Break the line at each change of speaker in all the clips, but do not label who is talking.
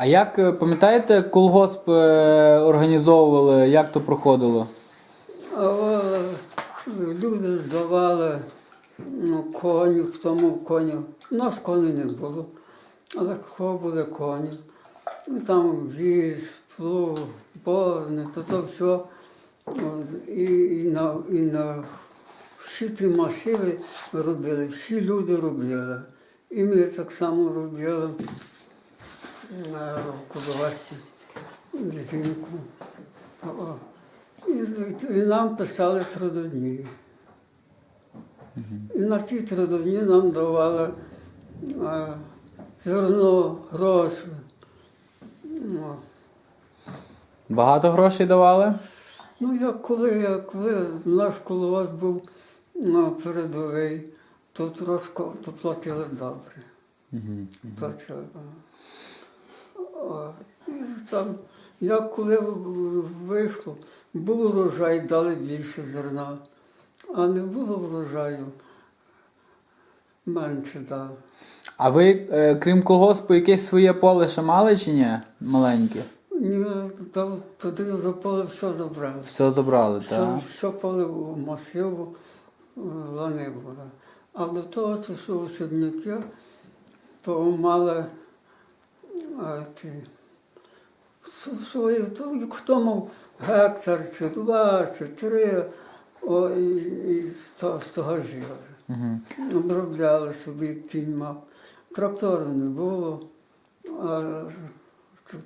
А як е, пам'ятаєте, колгосп е, організовували, як то проходило?
Люди здавали ну, коню, хто мав коню. У нас коней не було, але кого були коні. Ну, Там віз, плуг, борни, то то все. І, і, на, і на всі ті масиви робили, всі люди робили. І ми так само робили в жінку. І, нам писали трудодні. І на ті трудодні нам давали зерно, гроші.
Багато грошей давали?
Ну, як коли, як коли наш коловоз був ну, передовий, то трошки то платили добре. Платили. І там, як коли вийшло, був урожай, дали більше зерна, а не було врожаю, менше дали.
А ви, е, крім колгоспу, якесь своє поле ще мали чи ні? Маленьке?
Ні, то, туди за поле все забрали.
Все забрали, так?
все поле у масиву лани було. А до того, що особняки, то мали а, свої, то, хто мав гектар, чи два, чи три, о, і, і з того, з того жили.
Угу.
Обробляли собі кінь мав. Трактора не було, а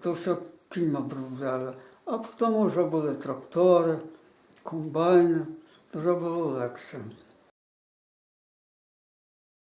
то все кінь обробляли. А потім вже були трактори, комбайни, вже було легше.